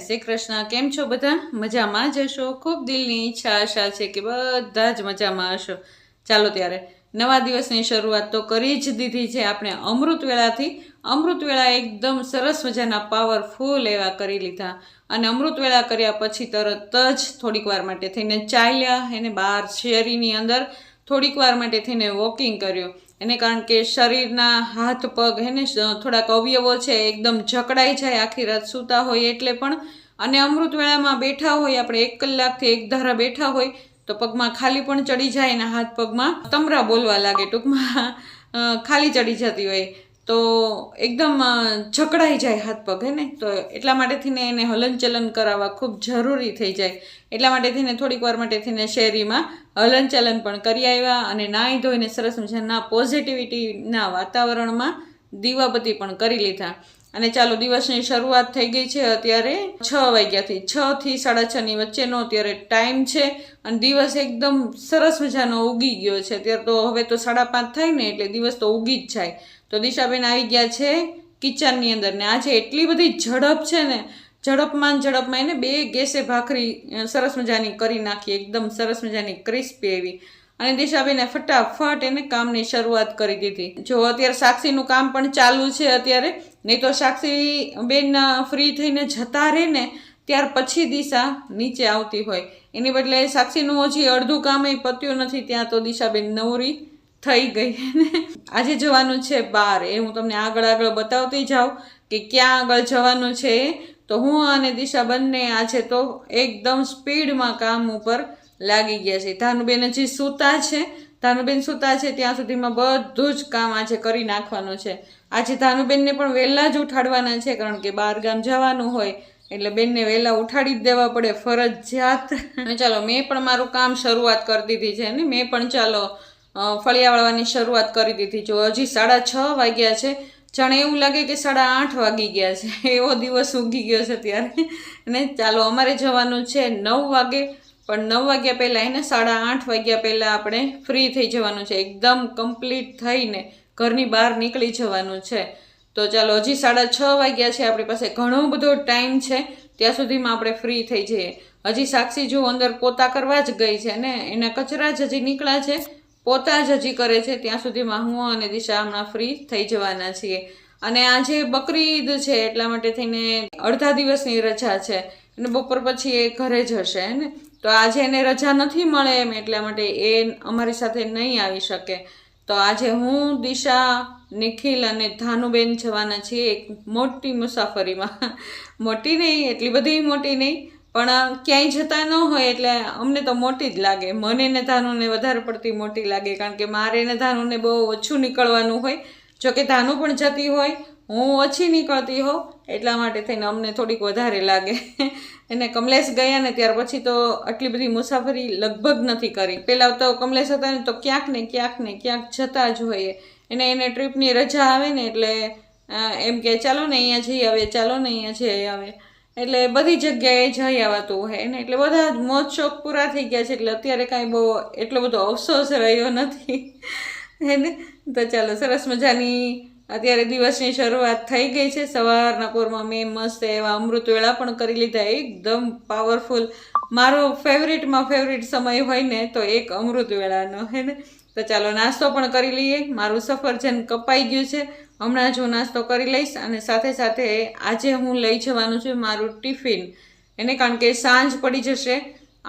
શ્રી કૃષ્ણ કેમ છો બધા? મજામાં જ હશો? ખૂબ દિલની ઈચ્છા, આશા છે કે બધા જ મજામાં હશો. ચાલો ત્યારે, નવા દિવસની શરૂઆત તો કરી જ દીધી છે આપણે અમૃત વેળાથી અમૃત વેળા એકદમ સરસ મજાના પાવરફુલ એવા કરી લીધા. અને અમૃત વેળા કર્યા પછી તરત જ થોડીક વાર માટે થઈને ચાલ્યા, એને બહાર શેરીની અંદર થોડીક વાર માટે થઈને વોકિંગ કર્યું. એને કારણ કે શરીરના હાથ, પગ હેને થોડાક અવયવો છે, એકદમ જકડાઈ જાય, આખી રાત સૂતા હોય એટલે પણ. અને અમૃત વેળામાં બેઠા હોય, આપણે એક કલાકથી એક ધારા બેઠા હોય, તો પગમાં ખાલી પણ ચડી જાય અને હાથ પગમાં. તમરા બોલવા લાગે ટૂંકમાં. ખાલી ચડી જતી હોય. તો એકદમ જકડાઈ જાય હાથ પગ ને? તો એટલા માટે થઈને એને હલનચલન કરાવવા ખૂબ જરૂરી થઈ જાય. એટલા માટે થઈને થોડીક વાર માટે થઈને શેરીમાં હલનચલન પણ કરી આવ્યા અને નાહી ધોઈને સરસ મજાના પોઝિટિવિટીના વાતાવરણમાં દીવાબત્તી પણ કરી લીધા. અને ચાલો, દિવસની શરૂઆત થઈ ગઈ છે અત્યારે છ વાગ્યાથી છ થી સાડા છની વચ્ચેનો અત્યારે ટાઈમ છે અને દિવસ એકદમ સરસ મજાનો ઉગી ગયો છે. અત્યારે તો હવે તો સાડા પાંચ થાય ને એટલે દિવસ તો ઉગી જ જાય. તો દિશાબેન આવી ગયા છે કિચનની અંદર ને આજે એટલી બધી ઝડપ છે ને, ઝડપમાં ઝડપમાં એને બે ગેસે ભાખરી સરસ મજાની કરી નાખી, એકદમ સરસ મજાની ક્રિસ્પી એવી. અને દિશાબેને ફટાફટ એને કામની શરૂઆત કરી દીધી. જો અત્યારે સાક્ષીનું કામ પણ ચાલુ છે અત્યારે, નહીં તો સાક્ષી બેન ફ્રી થઈને જતા રહે ને, ત્યાર પછી દિશા નીચે આવતી હોય. એની બદલે સાક્ષીનું હજી અડધું કામ એ પત્યું નથી, ત્યાં તો દિશાબેન નવરી થઈ ગઈ. આજે જવાનું છે બાર. એ હું તમને આગળ આગળ બતાવતી જાઉં કે ક્યાં આગળ જવાનું છે તો હું અને દિશા બંને આજે તો એકદમ સ્પીડમાં કામ ઉપર લાગી ગયા છે. ધાનુબેન હજી સૂતા છે. ધાનુબેન સૂતા છે ત્યાં સુધીમાં બધું જ કામ આજે કરી નાખવાનું છે. આજે ધાનુબેનને પણ વહેલા જ ઉઠાડવાના છે કારણ કે બહાર ગામ જવાનું હોય એટલે બેનને વહેલા ઉઠાડી જ દેવા પડે ફરજિયાત. ચાલો, મેં પણ મારું કામ શરૂઆત કરી દીધી છે ને? મેં પણ ચાલો ફળિયા વાળવાની શરૂઆત કરી દીધી. જો હજી સાડા છ વાગ્યા છે, જાણે એવું લાગે કે સાડા આઠ વાગી ગયા છે. એવો દિવસ ઊગી ગયો છે ત્યારે. અને ચાલો, અમારે જવાનું છે નવ વાગે. પણ નવ વાગ્યા પહેલાં એને સાડા આઠ વાગ્યા પહેલાં આપણે ફ્રી થઈ જવાનું છે. એકદમ કમ્પ્લીટ થઈને ઘરની બહાર નીકળી જવાનું છે. તો ચાલો, હજી સાડા છ વાગ્યા છે. આપણી પાસે ઘણો બધો ટાઈમ છે. ત્યાં સુધીમાં આપણે ફ્રી થઈ જઈએ. હજી સાક્ષી જો અંદર પોતા કરવા જ ગઈ છે ને, એના કચરા જ હજી નીકળ્યા છે. પોતા જ હજી કરે છે. ત્યાં સુધીમાં હું અને દિશા હમણાં ફ્રી થઈ જવાના છીએ. અને આજે બકરી ઈદ છે, એટલા માટે થઈને અડધા દિવસની રજા છે. અને બપોર પછી એ ઘરે જ હશે ને? તો આજે એને રજા નથી મળે એમ, એટલા માટે એ અમારી સાથે નહીં આવી શકે. તો આજે હું, દિશા, નિખિલ અને ધાનુબેન જવાના છીએ એક મોટી મુસાફરીમાં. મોટી નહીં, એટલી બધી મોટી નહીં પણ ક્યાંય જતા ન હોય એટલે અમને તો મોટી જ લાગે. મને ને ધાનુને વધારે પડતી મોટી લાગે, કારણ કે મારે ને ધાનુને બહુ ઓછું નીકળવાનું હોય. જો કે ધાનુ પણ જતી હોય, હું ઓછી નીકળતી હોઉં, એટલા માટે થઈને અમને થોડીક વધારે લાગે. એને કમલેશ ગયા ને ત્યાર પછી તો આટલી બધી મુસાફરી લગભગ નથી કરી. પહેલાં તો કમલેશ હતા ને તો ક્યાંક ને ક્યાંક ને ક્યાંક જતા જ હોઈએ. એને એને ટ્રીપની રજા આવે ને એટલે એમ કે ચાલો ને અહીંયા જઈ આવે ચાલો ને અહીંયા જઈ આવે એટલે બધી જગ્યાએ જઈ આવતું હોય ને, એટલે બધા મોજ શોખ પૂરા થઈ ગયા છે, એટલે અત્યારે કાંઈ બહુ એટલો બધો અફસોસ રહ્યો નથી. હે ને? તો ચાલો, સરસ મજાની અત્યારે દિવસની શરૂઆત થઈ ગઈ છે. સવારના પોરમાં મેં મસ્ત એવા અમૃત વેળા પણ કરી લીધા, એકદમ પાવરફુલ મારો ફેવરેટમાં ફેવરેટ સમય હોય ને, તો એક અમૃત વેળાનો, હે ને? તો ચાલો નાસ્તો પણ કરી લઈએ. મારું સફરજન કપાઈ ગયું છે, હમણાં જ હું નાસ્તો કરી લઈશ અને સાથે સાથે આજે હું લઈ જવાનું છું મારું ટિફિન. એને કારણ કે સાંજ પડી જશે.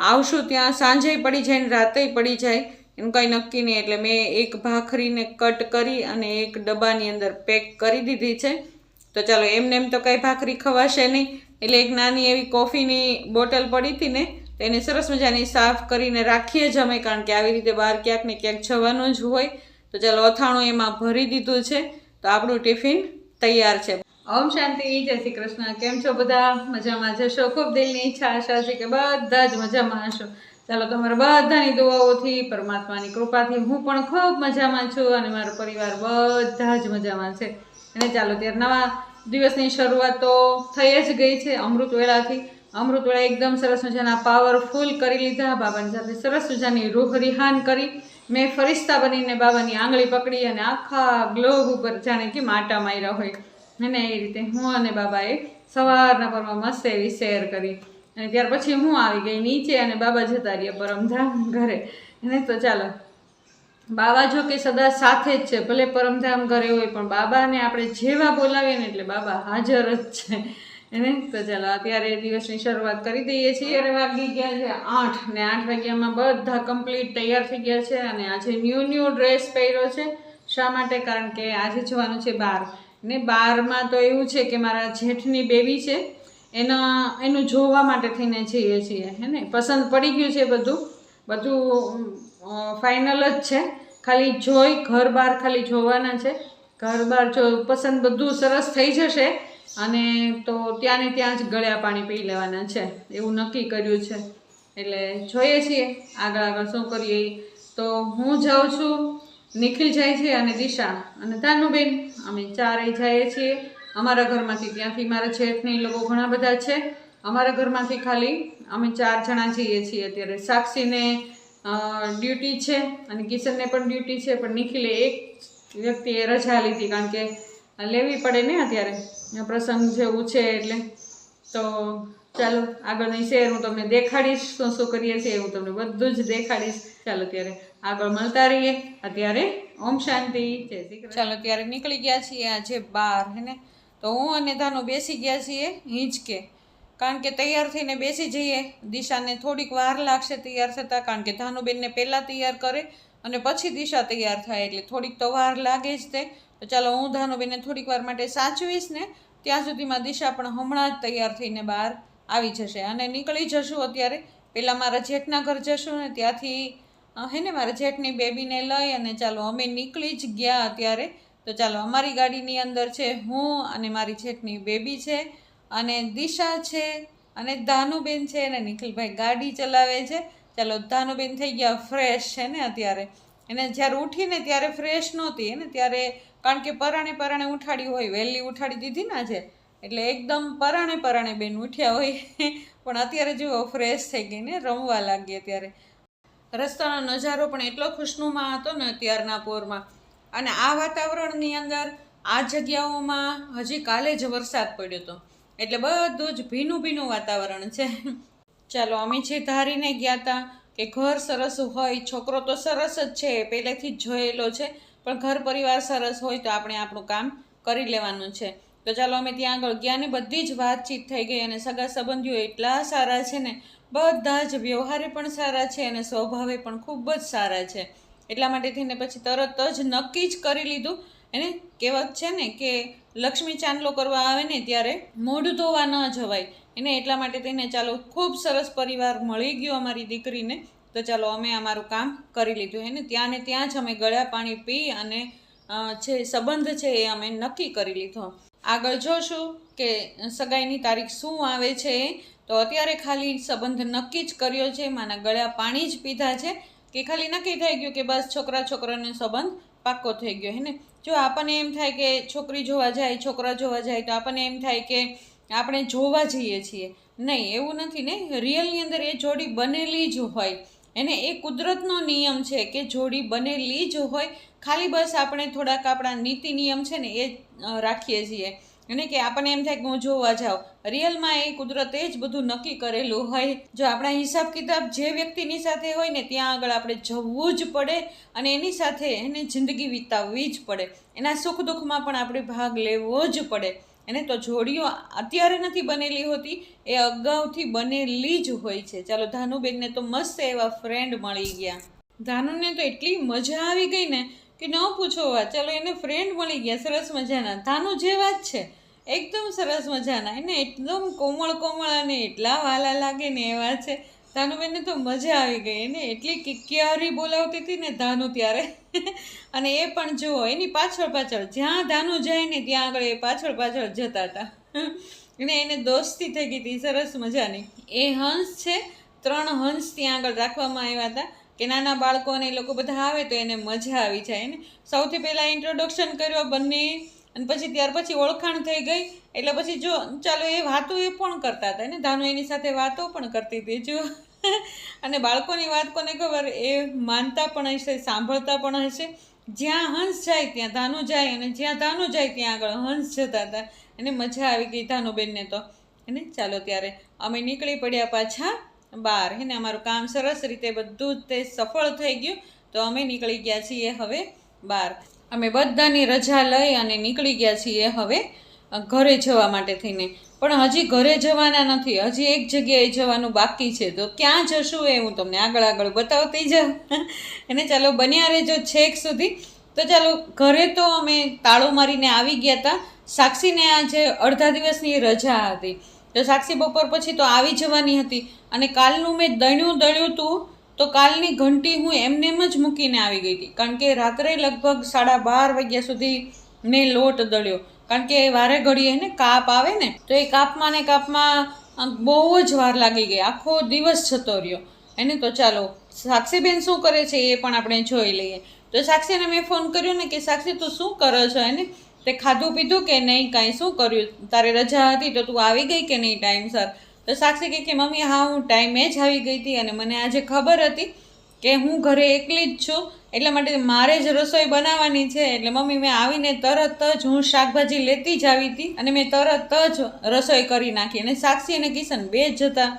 આવશું ત્યાં, સાંજે પડી જાય ને રાતે પડી જાય. એનું કંઈ નક્કી નહીં, એટલે મેં એક ભાખરીને કટ કરી અને એક ડબ્બાની અંદર પેક કરી દીધી છે. તો ચાલો એમને એમ તો કાંઈ ભાખરી ખવાશે નહીં. એટલે એક નાની એવી કોફીની બોટલ પડી હતી ને એને સરસ મજાની સાફ કરીને રાખીએ જ અમે, કારણ કે આવી રીતે બહાર ક્યાંક ને ક્યાંક જવાનું જ હોય. તો ચાલો, અથાણું એમાં ભરી દીધું છે. તો આપણું ટિફિન તૈયાર છે. ઓમ શાંતિ, જય શ્રી કૃષ્ણ. કેમ છો બધા? મજામાં જશો? ખૂબ દિલની ઈચ્છા, આશા છે કે બધા જ મજામાં હશો. ચાલો તમારા બધાની દુઆઓથી, પરમાત્માની કૃપાથી હું પણ ખૂબ મજામાં છું અને મારો પરિવાર બધા જ મજામાં છે. અને ચાલો, ત્યારે નવા દિવસની શરૂઆત તો થઈ જ ગઈ છે અમૃત વેળાથી અમૃત વેળા એકદમ સરસ મજાના પાવરફુલ કરી લીધા. બાબાની સાથે સરસ મજાની રૂહ રિહાન કરી. મેં ફરિશ્તા બનીને બાબાની આંગળી પકડી અને આખા ગ્લોબ ઉપર જાણે કે માટા માર્યા હોય. અને એ રીતે હું અને બાબાએ સવારના પરમાં મસ્ત એવી શેર કરી. અને ત્યાર પછી હું આવી ગઈ નીચે અને બાબા જતા રહ્યા પરમધામ ઘરે. અને તો ચાલો, બાબા જો કે સદા સાથે જ છે, ભલે પરમધામ ઘરે હોય, પણ બાબાને આપણે જેવા બોલાવીએ ને એટલે બાબા હાજર જ છે. એને? તો ચાલો, અત્યારે દિવસની શરૂઆત કરી દઈએ છીએ. અરે વાગી ગયા છે આઠ ને આઠ વાગ્યામાં બધા કમ્પ્લીટ તૈયાર થઈ ગયા છે અને આજે ન્યૂ ન્યૂ ડ્રેસ પહેર્યો છે. શા માટે? કારણ કે આજે જવાનું છે બહાર ને બારમાં તો એવું છે કે મારા જેઠની બેબી છે. એના, એનું જોવા માટે થઈને જઈએ છીએ, હે ને? પસંદ પડી ગયું છે બધું. બધું ફાઇનલ જ છે. ખાલી જોઈ, ઘર બહાર ખાલી જોવાના છે. ઘર બહાર જો પસંદ બધું સરસ થઈ જશે. અને તો ત્યાં ને ત્યાં જ ગળ્યા પાણી પી લેવાના છે. એવું નક્કી કર્યું છે. એટલે જોઈએ છીએ આગળ આગળ શું કરીએ. તો હું જાઉં છું, નિખિલ જાય છે અને દિશા અને તાનુબેન અમે ચારેય જઈએ છીએ. અમારા ઘરમાંથી ત્યાંથી મારા જેઠને એ લોકો ઘણા બધા છે. અમારા ઘરમાંથી ખાલી અમે ચાર જણા જઈએ છીએ. અત્યારે સાક્ષીને ડ્યુટી છે અને કિશનને પણ ડ્યુટી છે. પણ નિખિલે એક વ્યક્તિએ રજા લીધી કારણ કે લેવી પડે ને અત્યારે. પ્રસંગ જેવું છે એટલે. તો ચાલો, આગળની શેર હું તમને દેખાડીશ, શું શું કરીએ છીએ હું તમને બધું જ દેખાડીશ. ચાલો ત્યારે આગળ મળતા રહીએ. અત્યારે ઓમ શાંતિ. ચાલો ત્યારે નીકળી ગયા છીએ આજે બહાર હે તો હું અને ધાનો બેસી ગયા છીએ હિંચકે કારણ કે તૈયાર થઈને બેસી જઈએ. દિશાને થોડીક વાર લાગશે તૈયાર થતાં, કારણ કે ધાનુબેનને પહેલાં તૈયાર કરે અને પછી દિશા તૈયાર થાય એટલે થોડીક તો વાર લાગે જ તે. તો ચાલો હું ધાનુબેને થોડીક વાર માટે સાચવીશ ને, ત્યાં સુધીમાં દિશા પણ હમણાં જ તૈયાર થઈને બહાર આવી જશે. અને નીકળી જશું અત્યારે. પહેલાં મારા જેઠના ઘર જશું ને, ત્યાંથી હે ને, મારા જેઠની બેબીને લઈ અને ચાલો અમે નીકળી જ ગયા અત્યારે. તો ચાલો અમારી ગાડીની અંદર છે હું અને મારી જેઠની બેબી છે અને દિશા છે અને ધાનુબેન છે અને નિખિલભાઈ ગાડી ચલાવે છે. ચાલો ધાનુબેન થઈ ગયા ફ્રેશ છે ને અત્યારે. એને જ્યારે ઉઠીને ત્યારે ફ્રેશ નહોતી ને, ત્યારે કારણ કે પરાણે પરાણે ઉઠાડી હોય, વહેલી ઉઠાડી દીધી ના છે. એટલે એકદમ પરાણે પરાણે બેન ઉઠ્યા હોય. પણ અત્યારે જુઓ ફ્રેશ થઈ ગઈ ને, રમવા લાગી અત્યારે. રસ્તાનો નજારો પણ એટલો ખુશનુમા હતો ને અત્યારના પોરમાં. અને આ વાતાવરણની અંદર, આ જગ્યાઓમાં હજી કાલે જ વરસાદ પડ્યો હતો. એટલે બધું જ ભીનું ભીનું વાતાવરણ છે. ચાલો, અમે જે ધારીને ગયા હતા કે ઘર સરસ હોય, છોકરો તો સરસ જ છે પહેલેથી જ જોયેલો છે. પણ ઘર પરિવાર સરસ હોય તો આપણે આપણું કામ કરી લેવાનું છે. તો ચાલો અમે ત્યાં આગળ ગયા ને બધી જ વાતચીત થઈ ગઈ અને સગા સંબંધીઓ એટલા સારા છે ને, બધા જ વ્યવહારે પણ સારા છે અને સ્વભાવે પણ ખૂબ જ સારા છે. એટલા માટે થઈને પછી તરત જ નક્કી જ કરી લીધું. એને કહેવત છે ને કે લક્ષ્મી ચાંદલો કરવા આવે ને ત્યારે મોઢું ધોવા ન જવાય. એને એટલા માટે થઈને ચાલો ખૂબ સરસ પરિવાર મળી ગયો અમારી દીકરીને. તો ચાલો અમે અમારું કામ કરી લીધું એને ત્યાં ને ત્યાં જ અમે ગળ્યા પાણી પી અને જે સંબંધ છે એ અમે નક્કી કરી લીધો. આગળ જોશું કે સગાઈની તારીખ શું આવે છે. તો અત્યારે ખાલી સંબંધ નક્કી જ કર્યો છે, માના ગળ્યા પાણી જ પીધા છે, કે ખાલી નક્કી થઈ ગયું કે બસ છોકરા છોકરાનો સંબંધ પાક્કો થઈ ગયો, હે ને? જો આપણને એમ થાય કે છોકરી જોવા જાય, છોકરા જોવા જાય, તો આપણને એમ થાય કે આપણે જોવા જઈએ છીએ. નહીં, એવું નથી ને? રિયલની અંદર એ જોડી બનેલી જ હોય. એને એ કુદરતનો નિયમ છે કે જોડી બનેલી જ હોય. ખાલી બસ આપણે થોડાક આપણા નીતિ નિયમ છે ને એ રાખીએ છીએ. અને કે આપણને એમ થાય કે હું જોવા જાઉં. રિયલમાં એ કુદરતે જ બધું નક્કી કરેલું હોય. જો આપણા હિસાબ કિતાબ જે વ્યક્તિની સાથે હોય ને ત્યાં આગળ આપણે જવું જ પડે અને એની સાથે એને જિંદગી વિતાવવી જ પડે. એના સુખ દુઃખમાં પણ આપણે ભાગ લેવો જ પડે. એને તો જોડીઓ અત્યારે નથી બનેલી હોતી, એ અગાઉથી બનેલી જ હોય છે. ચાલો, ધાનુબેનને તો મસ્ત એવા ફ્રેન્ડ મળી ગયા. ધાનુને તો એટલી મજા આવી ગઈ ને કે ન પૂછો વાત. ચાલો, એને ફ્રેન્ડ મળી ગયા, સરસ મજાના. ધાનુ જેવા જ છે, એકદમ સરસ મજાના. એને એકદમ કોમળ કોમળ અને એટલા વાલા લાગે ને એવા છે. ધાનુબેનને તો મજા આવી ગઈ. એને એટલી કિક્યારી બોલાવતી હતી ને ધાનુ ત્યારે. અને એ પણ જુઓ એની પાછળ પાછળ, જ્યાં ધાનુ જાય ને ત્યાં આગળ એ પાછળ પાછળ જતા હતા. અને એને દોસ્તી થઈ ગઈ હતી, સરસ મજાની. એ હંસ છે, ત્રણ હંસ ત્યાં આગળ રાખવામાં આવ્યા હતા કે નાના બાળકો અને એ લોકો બધા આવે તો એને મજા આવી જાય. ને સૌથી પહેલાં ઇન્ટ્રોડક્શન કર્યો બંને અને પછી ત્યાર પછી ઓળખાણ થઈ ગઈ. એટલે પછી જો, ચાલો એ વાતો એ પણ કરતા હતા ને? ધાનુ એની સાથે વાતો પણ કરતી હતી. જો, અને બાળકોની વાત કોને ખબર? એ માનતા પણ હશે, સાંભળતા પણ હશે. જ્યાં હંસ જાય ત્યાં ધાનુ જાય અને જ્યાં ધાનુ જાય ત્યાં આગળ હંસ જતા હતા. એને મજા આવી ગઈ ધાનુબેનને તો. એને ચાલો ત્યારે અમે નીકળી પડ્યા પાછા બહાર હે અમારું કામ સરસ રીતે બધું જ તે સફળ થઈ ગયું. તો અમે નીકળી ગયા છીએ હવે બહાર અમે બધાની રજા લઈ અને નીકળી ગયા છીએ હવે ઘરે જવા માટે થઈને. પણ હજી ઘરે જવાના નથી. હજી એક જગ્યાએ જવાનું બાકી છે. તો ક્યાં જશું એ હું તમને આગળ આગળ બતાવતી જાઉં. અને ચાલો બન્યા રહેજો છેક સુધી. તો ચાલો ઘરે તો અમે તાળો મારીને આવી ગયા હતા સાક્ષીને આજે અડધા દિવસની રજા હતી. તો સાક્ષી બપોર પછી તો આવી જવાની હતી. અને કાલનું મેં દણ્યું દળ્યું હતું તો કાલની ઘંટી હું એમને એમ જ મૂકીને આવી ગઈ હતી. કારણ કે રાત્રે લગભગ સાડા બાર વાગ્યા સુધી મેં લોટ દળ્યો. કારણ કે વારે ઘડીએ ને કાપ આવે ને, તો એ કાપમાં ને કાપમાં બહુ જ વાર લાગી ગઈ. આખો દિવસ જતો રહ્યો. એને તો ચાલો, સાક્ષીબેન શું કરે છે એ પણ આપણે જોઈ લઈએ. તો સાક્ષીને મેં ફોન કર્યો ને કે, સાક્ષી, તું શું કરો છો? એને તે ખાધું પીધું કે નહીં, કાંઈ શું કર્યું? તારે રજા હતી તો તું આવી ગઈ કે નહીં ટાઈમસર? તો સાક્ષી કહે કે, મમ્મી, હા, હું ટાઈમે જ આવી ગઈ હતી અને મને આજે ખબર હતી કે હું ઘરે એકલી જ છું, એટલા માટે મારે જ રસોઈ બનાવવાની છે. એટલે મમ્મી, મેં આવીને તરત જ હું શાકભાજી લેતી જ આવી હતી અને મેં તરત જ રસોઈ કરી નાખી અને સાક્ષી અને કિશન બે જ હતા.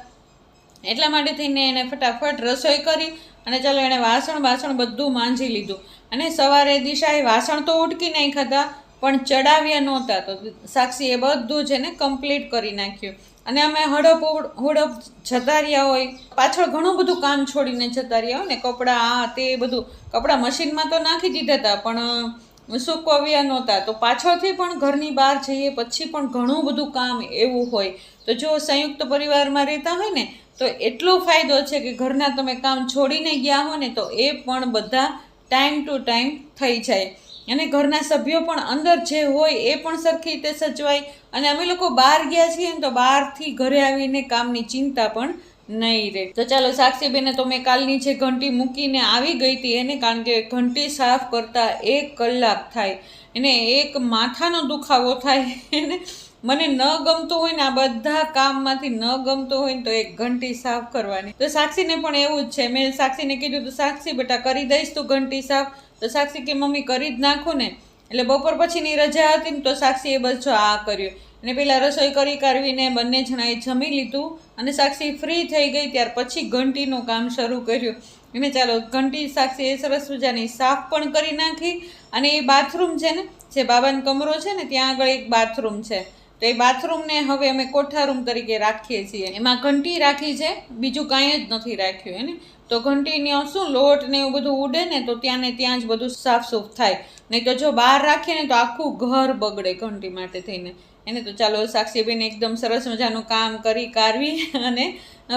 એટલા માટે થઈને એણે ફટાફટ રસોઈ કરી અને ચાલો એણે વાસણ વાસણ બધું માંજી લીધું. અને સવારે દિશાએ વાસણ તો ઉટકી નાખ્યા હતા, પણ ચડાવ્યા નહોતા. તો સાક્ષીએ બધું જ એને કમ્પ્લીટ કરી નાખ્યું. અને અમે હડપ હડપ જતા રહ્યા હોય. પાછળ ઘણું બધું કામ છોડીને જતા રહ્યા હોય ને કપડાં, આ તે બધું. કપડાં મશીનમાં તો નાખી દીધા હતા, પણ સુકવ્યા નહોતા. તો પાછળથી પણ ઘરની બહાર જઈએ પછી પણ ઘણું બધું કામ એવું હોય. તો જો સંયુક્ત પરિવારમાં રહેતા હોય ને, તો એટલો ફાયદો છે કે ઘરના તમે કામ છોડીને ગયા હો ને, તો એ પણ બધા ટાઈમ ટુ ટાઈમ થઈ જાય. અને ઘરના સભ્યો પણ અંદર જે હોય એ પણ સરખી રીતે સચવાય અને અમે લોકો બહાર ગયા છીએ ને તો બહારથી ઘરે આવીને કામની ચિંતા પણ નહીં રહે. તો ચાલો સાક્ષીબેને તો મેં કાલની જે ઘંટી મૂકીને આવી ગઈ હતી એને, કારણ કે ઘંટી સાફ કરતા એક કલાક થાય એને એક માથાનો દુખાવો થાય એને. મને ન ગમતું હોય ને આ બધા કામમાંથી ન ગમતું હોય ને તો એક ઘંટી સાફ કરવાની. તો સાક્ષીને પણ એવું જ છે. મેં સાક્ષીને કીધું, તો સાક્ષી બેટા, કરી દઈશ તું ઘંટી સાફ. તો સાક્ષી કે, મમ્મી, કરી જ નાખું ને. એટલે બપોર પછીની રજા હતી ને, તો સાક્ષીએ બસ જો આ કર્યું. અને પહેલાં રસોઈ કરી કાઢવીને બંને જણાએ જમી લીધું અને સાક્ષી ફ્રી થઈ ગઈ, ત્યાર પછી ઘંટીનું કામ શરૂ કર્યું. એને ચાલો, ઘંટી સાક્ષીએ સરસ મજાની સાફ પણ કરી નાખી અને એ બાથરૂમ છે ને, જે બાબાનો કમરો છે ને, ત્યાં આગળ એક બાથરૂમ છે. તો એ બાથરૂમને હવે અમે કોઠા રૂમ તરીકે રાખીએ છીએ. એમાં ઘંટી રાખી છે, બીજું કાંઈ જ નથી રાખ્યું એને તો ઘંટીની શું લોટ ને એવું બધું ઉડે ને તો ત્યાં ને ત્યાં જ બધું સાફ સૂફ થાય. નહીં તો જો બહાર રાખીએ ને તો આખું ઘર બગડે ઘંટી માટે થઈને. એને તો ચાલો સાક્ષીબેન એકદમ સરસ મજાનું કામ કરી કારવી અને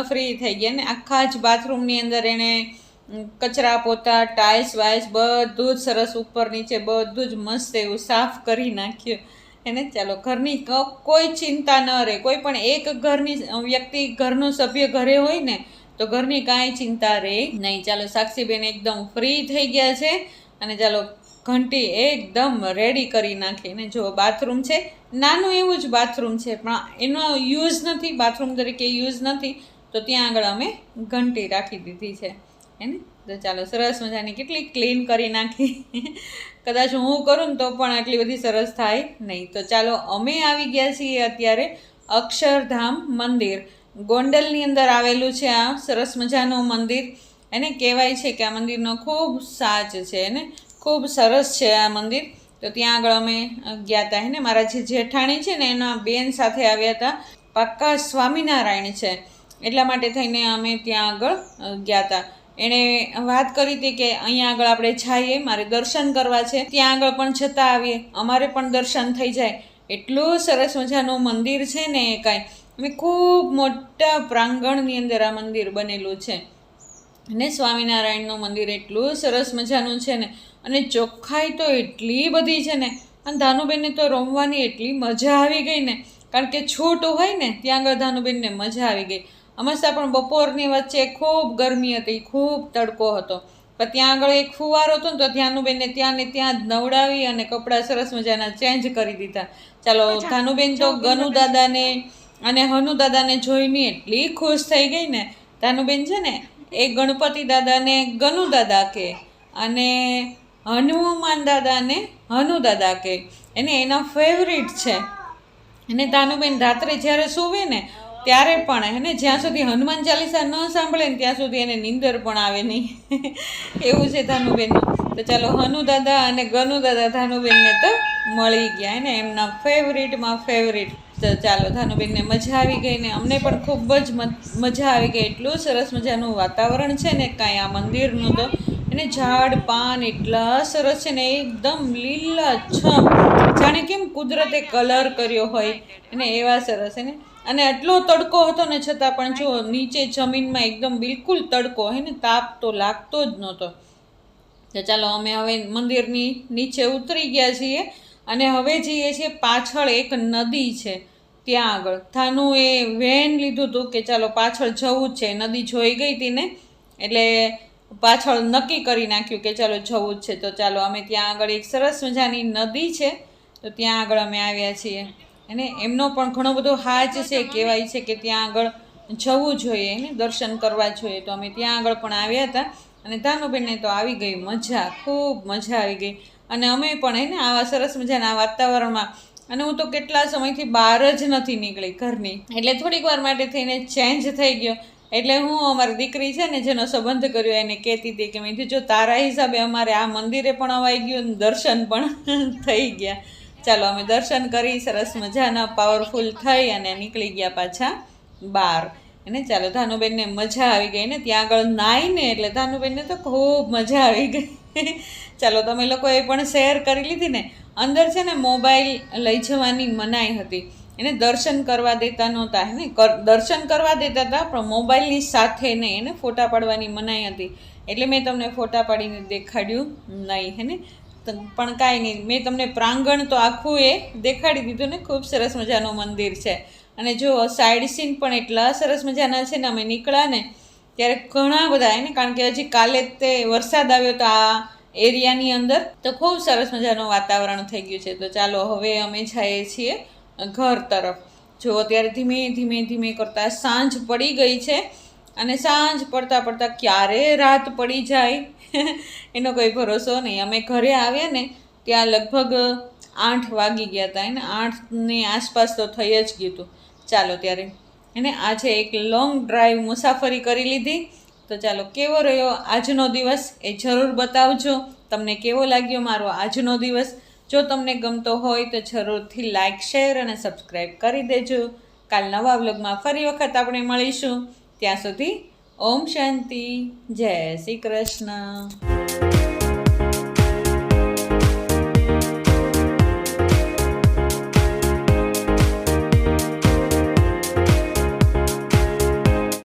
ફ્રી થઈ ગયા. ને આખા જ બાથરૂમની અંદર એણે કચરા પોતા ટાઇલ્સ વાઇલ્સ બધું જ સરસ ઉપર નીચે બધું જ મસ્ત એવું સાફ કરી નાખ્યું. એને ચાલો ઘરની કોઈ ચિંતા ન રહે. કોઈ પણ એક ઘરની વ્યક્તિ ઘરનું સભ્ય ઘરે હોય ને તો ઘરની કાંઈ ચિંતા રહે નહીં. ચાલો સાક્ષીબેન એકદમ ફ્રી થઈ ગયા છે અને ચાલો ઘંટી એકદમ રેડી કરી નાખીને જો બાથરૂમ છે. નાનું એવું જ બાથરૂમ છે, પણ એનો યુઝ નથી બાથરૂમ તરીકે યુઝ નથી. તો ત્યાં આગળ અમે ઘંટી રાખી દીધી છે. એને તો ચાલો સરસ મજાની કેટલી ક્લીન કરી નાખી. કદાચ હું કરું ને તો પણ આટલી બધી સરસ થાય નહીં. તો ચાલો અમે આવી ગયા છીએ અત્યારે અક્ષરધામ મંદિર. ગોંડલની અંદર આવેલું છે આ સરસ મજાનું મંદિર. એને કહેવાય છે કે આ મંદિરનો ખૂબ સાચ છે, એને ખૂબ સરસ છે આ મંદિર. તો ત્યાં આગળ અમે ગયા હતા એને મારા જે જેઠાણી છે ને, એના બેન સાથે આવ્યા હતા પાક્કા સ્વામિનારાયણ છે. એટલા માટે થઈને અમે ત્યાં આગળ ગયા હતા એણે વાત કરી હતી કે અહીંયા આગળ આપણે જઈએ, મારે દર્શન કરવા છે. ત્યાં આગળ પણ છતાં આવીએ. અમારે પણ દર્શન થઈ જાય. એટલું સરસ મજાનું મંદિર છે ને એ કાંઈ. અને ખૂબ મોટા પ્રાંગણની અંદર આ મંદિર બનેલું છે. અને સ્વામિનારાયણનું મંદિર એટલું સરસ મજાનું છે ને. અને ચોખ્ખાઈ તો એટલી બધી છે ને. અને ધાનુબેનને તો રમવાની એટલી મજા આવી ગઈ ને. કારણ કે છૂટ હોય ને ત્યાં આગળ ધાનુબેનને મજા આવી ગઈ. હંમેશા પણ બપોરની વચ્ચે ખૂબ ગરમી હતી ખૂબ તડકો હતો. પણ ત્યાં આગળ એક ફુવારો હતો ને તો ધાનુબેનને ત્યાં ને ત્યાં જ નવડાવી અને કપડાં સરસ મજાના ચેન્જ કરી દીધા. ચાલો ધાનુબેન તો ગનુ દાદાને અને હનુ દાદાને જોઈને એટલી ખુશ થઈ ગઈ ને, તાનુબેન છે ને, એ ગણપતિ દાદાને ગનુ દાદા કે અને હનુમાન દાદાને હનુ દાદા કહે એને એના ફેવરિટ છે. અને તાનુબેન રાત્રે જ્યારે સૂવે ને, ત્યારે પણ એને જ્યાં સુધી હનુમાન ચાલીસા ન સાંભળે ને, ત્યાં સુધી એને નીંદર પણ આવે નહીં. એવું છે ધાનુબેનનું તો ચાલો, હનુ દાદા અને ગનુ દાદા ધાનુબેનને તો મળી ગયા. ને એમના ફેવરિટમાં ફેવરિટ ચાલો ધાનુબેનને મજા આવી ગઈ ને અમને પણ ખૂબ જ મજા આવી ગઈ. એટલું સરસ મજાનું વાતાવરણ છે ને કાંઈ આ મંદિરનું તો. એને ઝાડ, પાન એટલા સરસ છે ને એકદમ લીલાછમ જાણે કેમ કુદરતે કલર કર્યો હોય અને એવા સરસ ને. અને આટલો તડકો હતો ને છતાં પણ જો નીચે જમીનમાં એકદમ બિલકુલ તડકો હે ને તાપ તો લાગતો જ નહોતો. તો ચાલો અમે હવે મંદિરની નીચે ઉતરી ગયા છીએ અને હવે જઈએ છીએ પાછળ એક નદી છે. ત્યાં આગળ. થાનું એ વેન લીધું હતું કે ચાલો પાછળ જવું જ છે. નદી જોઈ ગઈ હતી ને, એટલે પાછળ નક્કી કરી નાખ્યું કે ચાલો જવું જ છે. તો ચાલો અમે ત્યાં આગળ એક સરસ મજાની નદી છે. તો ત્યાં આગળ અમે આવ્યા છીએ. અને એમનો પણ ઘણો બધો હાજ છે, કહેવાય છે કે ત્યાં આગળ જવું જોઈએ, ને દર્શન કરવા જોઈએ. તો અમે ત્યાં આગળ પણ આવ્યા હતા. અને તાનુબેનને તો આવી ગઈ મજા, ખૂબ મજા આવી ગઈ. અને અમે પણ એને આવા સરસ મજાના વાતાવરણમાં અને હું તો કેટલા સમયથી બહાર જ નથી નીકળી ઘરની. એટલે થોડીક વાર માટે થઈને ચેન્જ થઈ ગયો. એટલે હું અમારી દીકરી છે ને, જેનો સંબંધ કર્યો, એને કહેતી હતી કે મેં જો તારા હિસાબે અમારે આ મંદિરે પણ અવાઈ ગયું દર્શન પણ થઈ ગયા. ચાલો, અમે દર્શન કરી, સરસ મજાના પાવરફુલ થઈ અને નીકળી ગયા પાછા બહાર. અને ચાલો, ધાનુબેનને મજા આવી ગઈ ને, ત્યાં આગળ નાઈને, એટલે ધાનુબેનને તો ખૂબ મજા આવી ગઈ. ચાલો, તમે લોકોએ પણ શેર કરી લીધી ને. અંદર છે ને મોબાઈલ લઈ જવાની મનાઈ હતી. એને દર્શન કરવા દેતા નહોતા, હે ને? દર્શન કરવા દેતા હતા, પણ મોબાઈલની સાથે નહીં એને ફોટા પાડવાની મનાઈ હતી. એટલે મેં તમને ફોટા પાડીને દેખાડ્યું નહીં, હે ને? પણ કાંઈ નહીં, મેં તમને પ્રાંગણ તો આખું એ દેખાડી દીધું ને, ખૂબ સરસ મજાનું મંદિર છે. અને જો સાઈડ સીન પણ એટલા સરસ મજાના છે ને, અમે નીકળ્યા ને ત્યારે ઘણા બધા એને, કારણ કે હજી કાલે તે વરસાદ આવ્યો તો આ એરિયાની અંદર તો ખૂબ સરસ મજાનું વાતાવરણ થઈ ગયું છે. તો ચાલો હવે અમે જઈએ છીએ ઘર તરફ. જો અત્યારે ધીમે ધીમે ધીમે કરતાં સાંજ પડી ગઈ છે અને સાંજ પડતાં પડતાં ક્યારે રાત પડી જાય? એનો કોઈ ભરોસો નહીં. અમે ઘરે આવ્યા ને ત્યાં લગભગ આઠ વાગી ગયા હતા. એને આઠની આસપાસ તો થઈ જ ગયું હતું. ચાલો ત્યારે એને આજે એક લોંગ ડ્રાઈવ મુસાફરી કરી લીધી. તો ચાલો, કેવો રહ્યો આજનો દિવસ એ જરૂર બતાવજો. તમને કેવો લાગ્યો મારો આજનો દિવસ? જો તમને ગમતો હોય તો જરૂરથી લાઇક શેર અને સબસ્ક્રાઈબ કરી દેજો. કાલ નવા વ્લોગમાં ફરી વખત આપણે મળીશું. ત્યાં સુધી ઓમ શાંતિ. જય શ્રી કૃષ્ણ.